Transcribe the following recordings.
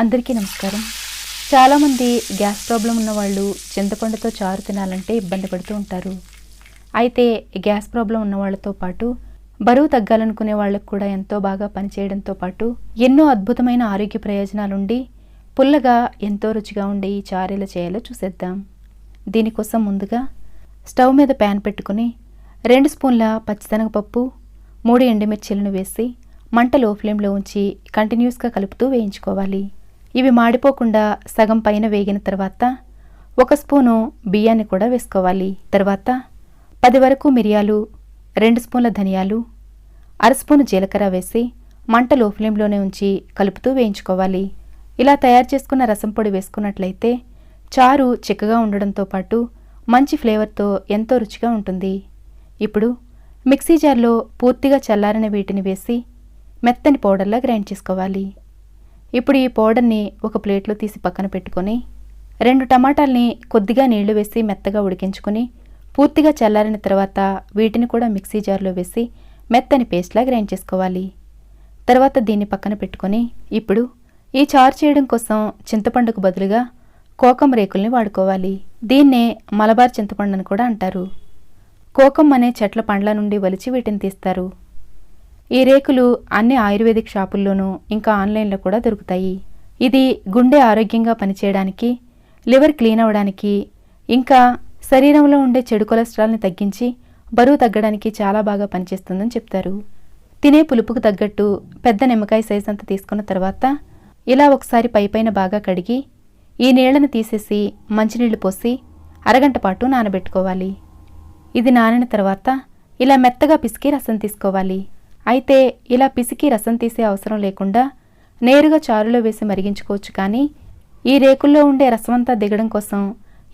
అందరికీ నమస్కారం. చాలామంది గ్యాస్ ప్రాబ్లం ఉన్న వాళ్ళు చింతపండుతో చారు తినాలంటే ఇబ్బంది పడుతూ ఉంటారు. అయితే గ్యాస్ ప్రాబ్లం ఉన్న వాళ్ళతో పాటు బరువు తగ్గాలనుకునే వాళ్ళకు కూడా ఎంతో బాగా పనిచేయడంతో పాటు ఎన్నో అద్భుతమైన ఆరోగ్య ప్రయోజనాలుండి పుల్లగా ఎంతో రుచిగా ఉండే ఈ చారు ఎలా చేయాలో చూసేద్దాం. దీనికోసం ముందుగా స్టవ్ మీద ప్యాన్ పెట్టుకుని రెండు స్పూన్ల పచ్చిశనగపప్పు మూడు ఎండుమిర్చీలను వేసి మంట లో ఫ్లేమ్లో ఉంచి కంటిన్యూస్గా కలుపుతూ వేయించుకోవాలి. ఇవి మాడిపోకుండా సగం పైన వేగిన తర్వాత ఒక స్పూను బియ్యాన్ని కూడా వేసుకోవాలి. తర్వాత పది వరకు మిరియాలు రెండు స్పూన్ల ధనియాలు అర స్పూను జీలకర్ర వేసి మంట లో ఫ్లేమ్లోనే ఉంచి కలుపుతూ వేయించుకోవాలి. ఇలా తయారు చేసుకున్న రసం పొడి వేసుకున్నట్లయితే చారు చిక్కగా ఉండడంతో పాటు మంచి ఫ్లేవర్తో ఎంతో రుచిగా ఉంటుంది. ఇప్పుడు మిక్సీ జార్లో పూర్తిగా చల్లారిన వీటిని వేసి మెత్తని పౌడర్లా గ్రైండ్ చేసుకోవాలి. ఇప్పుడు ఈ పౌడర్ని ఒక ప్లేట్లో తీసి పక్కన పెట్టుకొని రెండు టమాటాల్ని కొద్దిగా నీళ్ళు వేసి మెత్తగా ఉడికించుకొని పూర్తిగా చల్లారిన తర్వాత వీటిని కూడా మిక్సీ జార్లో వేసి మెత్తని పేస్ట్లా గ్రైండ్ చేసుకోవాలి. తర్వాత దీన్ని పక్కన పెట్టుకొని ఇప్పుడు ఈ చారు చేయడం కోసం చింతపండుకు బదులుగా కోకం రేకుల్ని వాడుకోవాలి. దీన్నే మలబార్ చింతపండు అని కూడా అంటారు. కోకం అనే చెట్ల పండ్ల నుండి వలిచి వీటిని తీస్తారు. ఈ రేకులు అన్ని ఆయుర్వేదిక్ షాపుల్లోనూ ఇంకా ఆన్లైన్లో కూడా దొరుకుతాయి. ఇది గుండె ఆరోగ్యంగా పనిచేయడానికి లివర్ క్లీన్ అవ్వడానికి ఇంకా శరీరంలో ఉండే చెడు కొలెస్ట్రాల్ని తగ్గించి బరువు తగ్గడానికి చాలా బాగా పనిచేస్తుందని చెప్తారు. తినే పులుపుకు తగ్గట్టు పెద్ద నిమ్మకాయ సైజ్ అంత తీసుకున్న తర్వాత ఇలా ఒకసారి పైపైన బాగా కడిగి ఈ నీళ్ళను తీసేసి మంచినీళ్ళు పోసి అరగంట పాటు నానబెట్టుకోవాలి. ఇది నానిన తర్వాత ఇలా మెత్తగా పిసికి రసం తీసుకోవాలి. అయితే ఇలా పిసికి రసం తీసే అవసరం లేకుండా నేరుగా చారులో వేసి మరిగించుకోవచ్చు కానీ ఈ రేకుల్లో ఉండే రసమంతా దిగడం కోసం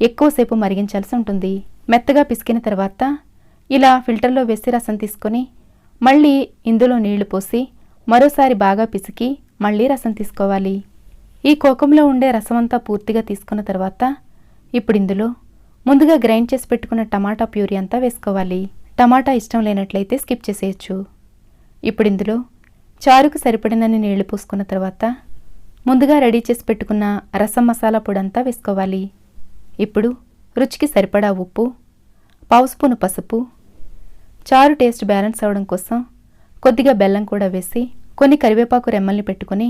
ఎక్కువసేపు మరిగించాల్సి ఉంటుంది. మెత్తగా పిసికిన తర్వాత ఇలా ఫిల్టర్లో వేసి రసం తీసుకొని మళ్ళీ ఇందులో నీళ్ళు పోసి మరోసారి బాగా పిసికి మళ్ళీ రసం తీసుకోవాలి. ఈ కోకంలో ఉండే రసమంతా పూర్తిగా తీసుకున్న తర్వాత ఇప్పుడు ఇందులో ముందుగా గ్రైండ్ చేసి పెట్టుకున్న టమాటా ప్యూరీ అంతా వేసుకోవాలి. టమాటా ఇష్టం లేనట్లయితే స్కిప్ చేసేయచ్చు. ఇప్పుడు ఇందులో చారుకు సరిపడినన్ని నీళ్ళు పోసుకున్న తర్వాత ముందుగా రెడీ చేసి పెట్టుకున్న రసం మసాలా పొడి అంతా వేసుకోవాలి. ఇప్పుడు రుచికి సరిపడా ఉప్పు పావు స్పూను పసుపు చారు టేస్ట్ బ్యాలెన్స్ అవడం కోసం కొద్దిగా బెల్లం కూడా వేసి కొన్ని కరివేపాకు రెమ్మల్ని పెట్టుకుని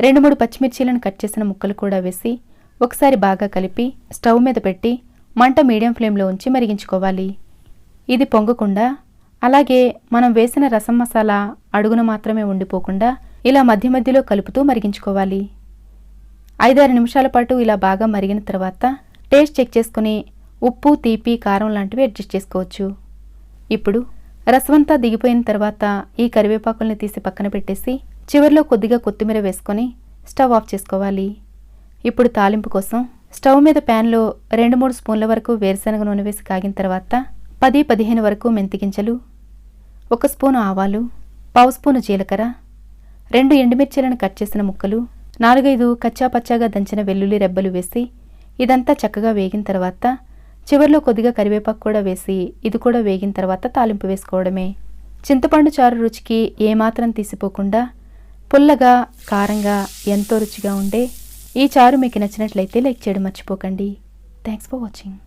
రెండు మూడు పచ్చిమిర్చీలను కట్ చేసిన ముక్కలు కూడా వేసి ఒకసారి బాగా కలిపి స్టవ్ మీద పెట్టి మంట మీడియం ఫ్లేమ్లో ఉంచి మరిగించుకోవాలి. ఇది పొంగకుండా అలాగే మనం వేసిన రసం మసాలా అడుగున మాత్రమే ఉండిపోకుండా ఇలా మధ్య మధ్యలో కలుపుతూ మరిగించుకోవాలి. ఐదారు నిమిషాల పాటు ఇలా బాగా మరిగిన తర్వాత టేస్ట్ చెక్ చేసుకుని ఉప్పు తీపి కారం లాంటివి అడ్జస్ట్ చేసుకోవచ్చు. ఇప్పుడు రసమంతా దిగిపోయిన తర్వాత ఈ కరివేపాకుల్ని తీసి పక్కన పెట్టేసి చివరిలో కొద్దిగా కొత్తిమీర వేసుకొని స్టవ్ ఆఫ్ చేసుకోవాలి. ఇప్పుడు తాలింపు కోసం స్టవ్ మీద ప్యాన్లో రెండు మూడు స్పూన్ల వరకు వేరుశనగ నూనె వేసి కాగిన తర్వాత పది పదిహేను వరకు మెంతి గింజలు ఒక స్పూను ఆవాలు పావు స్పూను జీలకర్ర రెండు ఎండుమిర్చీలను కట్ చేసిన ముక్కలు నాలుగైదు కచ్చా పచ్చాగా దంచిన వెల్లుల్లి రెబ్బలు వేసి ఇదంతా చక్కగా వేగిన తర్వాత చివర్లో కొద్దిగా కరివేపాకు కూడా వేసి ఇది కూడా వేగిన తర్వాత తాలింపు వేసుకోవడమే. చింతపండు చారు రుచికి ఏమాత్రం తీసిపోకుండా పుల్లగా కారంగా ఎంతో రుచిగా ఉండే ఈ చారు మీకు నచ్చినట్లయితే లైక్ చేయడం మర్చిపోకండి. Thanks for watching